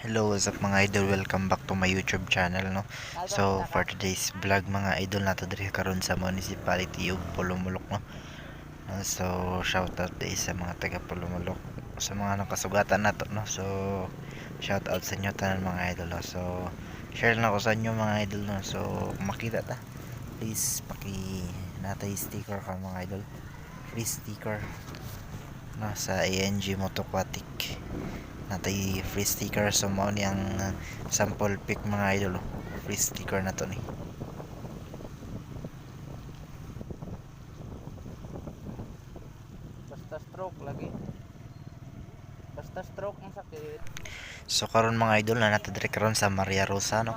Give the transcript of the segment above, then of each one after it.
Hello, what's up mga idol? Welcome back to my YouTube channel, no? So, for today's vlog mga idol nato diri karon sa municipality ug Pulumulok, no? Uh, So, shout out day sa mga taga Pulumulok sa mga nakasugatan nato, no? So, shout out sa inyo tanan mga idol, no? So, share na ko sa inyo mga idol, no? So, makita ta, please paki natay sticker ka mga idol. Free sticker no sa ANG Motoquatic natay free sticker. So mo ni ang uh, sample pic mga idol oh. free sticker na to ni. Basta stroke lagi. Basta stroke ang sakit. so karon mga idol na nato diri karon sa Maria Rosa no?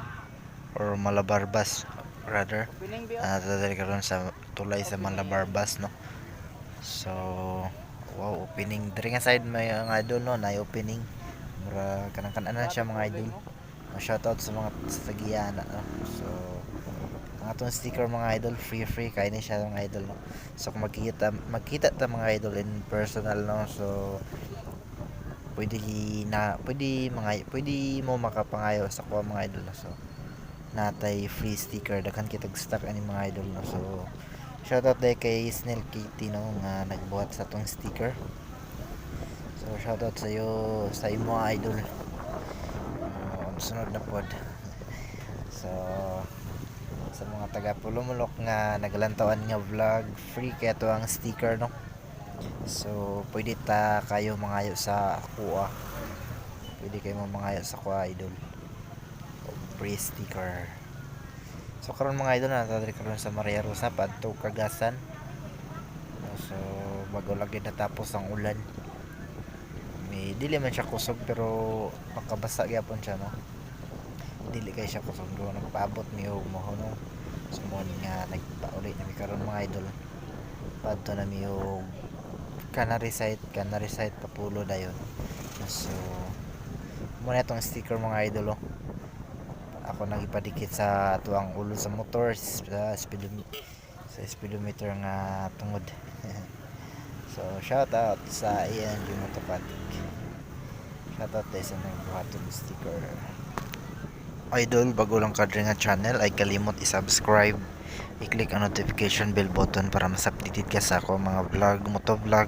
Or Malabarbas rather. Pining biyo. na nato diri karon sa tulay sa Malabarbas no? So wow opening. Diri nga side may mga idol no? Na opening mura kanang kanan siya mga idol. Shoutout sa mga tagiyana no? so ang atong sticker mga idol free free kay ni siya mga idol no? So kung magkita magkita ta mga idol in personal no? So pwede na pwede mga pwede mo makapangayo sa kuha mga idol no? So natay free sticker daghan kitag stock ani mga idol no? So shoutout day kay Snell Kitty no? Nga nagbuhat sa tong sticker so shoutout sa iyo sa imo idol. Uh, sunod na pod. So sa mga taga Pulumulok nga nagalantawan nga vlog free kaya to ang sticker no? So pwede ta kayo mangayo sa kuha. Pwede kayo mangayo sa kuha idol. Free sticker. So karon mga idol na natadri karon sa Maria Rosa padto kagasan. So bago lagi natapos ang ulan may dili man siya kusog pero makabasa gyapon siya no? Dili kay siya kusog. Do nagpaabot mi og mo ni nga nagpauli na mi karon mga idol. Padto na mi og Canary site Canary site papulo dayon. So mo na itong sticker mga idol oh. ako nang ipadikit sa tuang ulo sa motor sa speedometer sa speedometer nga tungod so shout out sa ANG Motopatic shout out tayo sa nagbuhaton sticker idol bago lang ka nga channel. Ay kalimot i-subscribe. I-click ang notification bell button para mas updated ka sa ako mga vlog moto vlog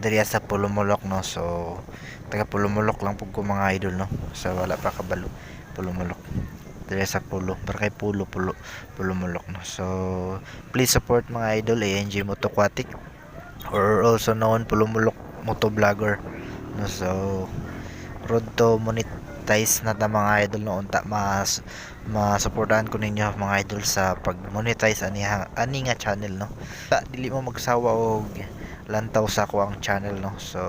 diri sa Pulumulok no? So taga Pulumulok lang pug ko mga idol no? So wala pa kabalo Pulumulok. Diri sa Pulo. Para kay Pulo Pulo Pulumulok no? So please support mga idol ANG Motoquatic or also known Pulumulok Moto Vlogger no so road to monetize na ta mga idol no unta mas masuportahan ko ninyo mga idol sa pag monetize ani ani nga channel no? Ta- dili mo magsawa og lantaw sa ako ang channel no? So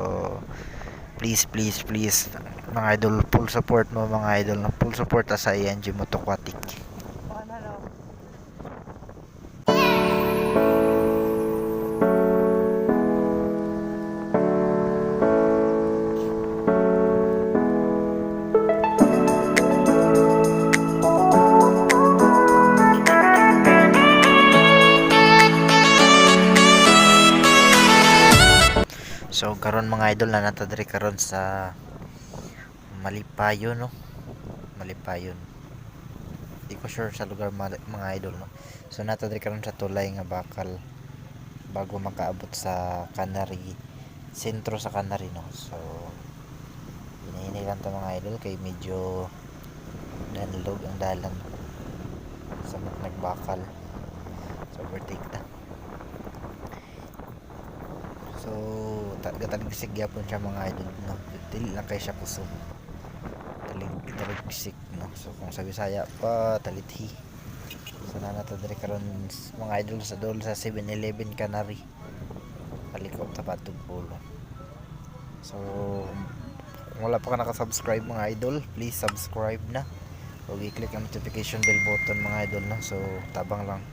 please please please mga idol full support mo mga idol no? Full support ta sa ING Motoquatic So karon mga idol na natadri karon sa Malipayon no. Malipayon. Di ko sure sa lugar mga idol no. So natadri karon sa tulay nga bakal bago makaabot sa Canary sentro sa Canary no. So hinahinay lang ta mga idol kay medyo danlog ang dalan sa nagbakal. So overtake ta. So, talig-talig gyapon siya mga idol, no. Dili lang kay siya kusog. Talig talig no. So, kung sa Bisaya pa talithi. So, nanata diri karon mga idol sa dol sa 7-Eleven Canary. Palikot sa Patog Polo. So, kung wala pa ka nakasubscribe mga idol, please subscribe na. Huwag i-click ang notification bell button mga idol no. So, tabang lang.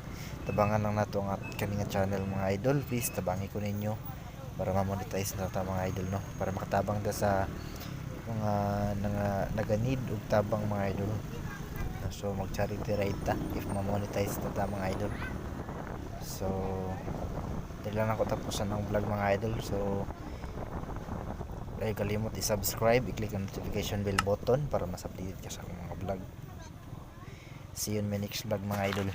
Tabangan lang nato ang at kaninga channel mga idol. Please, tabangi ko ninyo para ma-monetize na ta mga idol no para makatabang ta sa mga nga naganid og tabang mga idol so mag charity ride ta if ma-monetize na ta mga idol so dili lang ako tapusan ng vlog mga idol so kayo kalimot i-subscribe, i-click ang notification bell button para mas updated ka sa akong mga vlog. See you in my next vlog mga idol.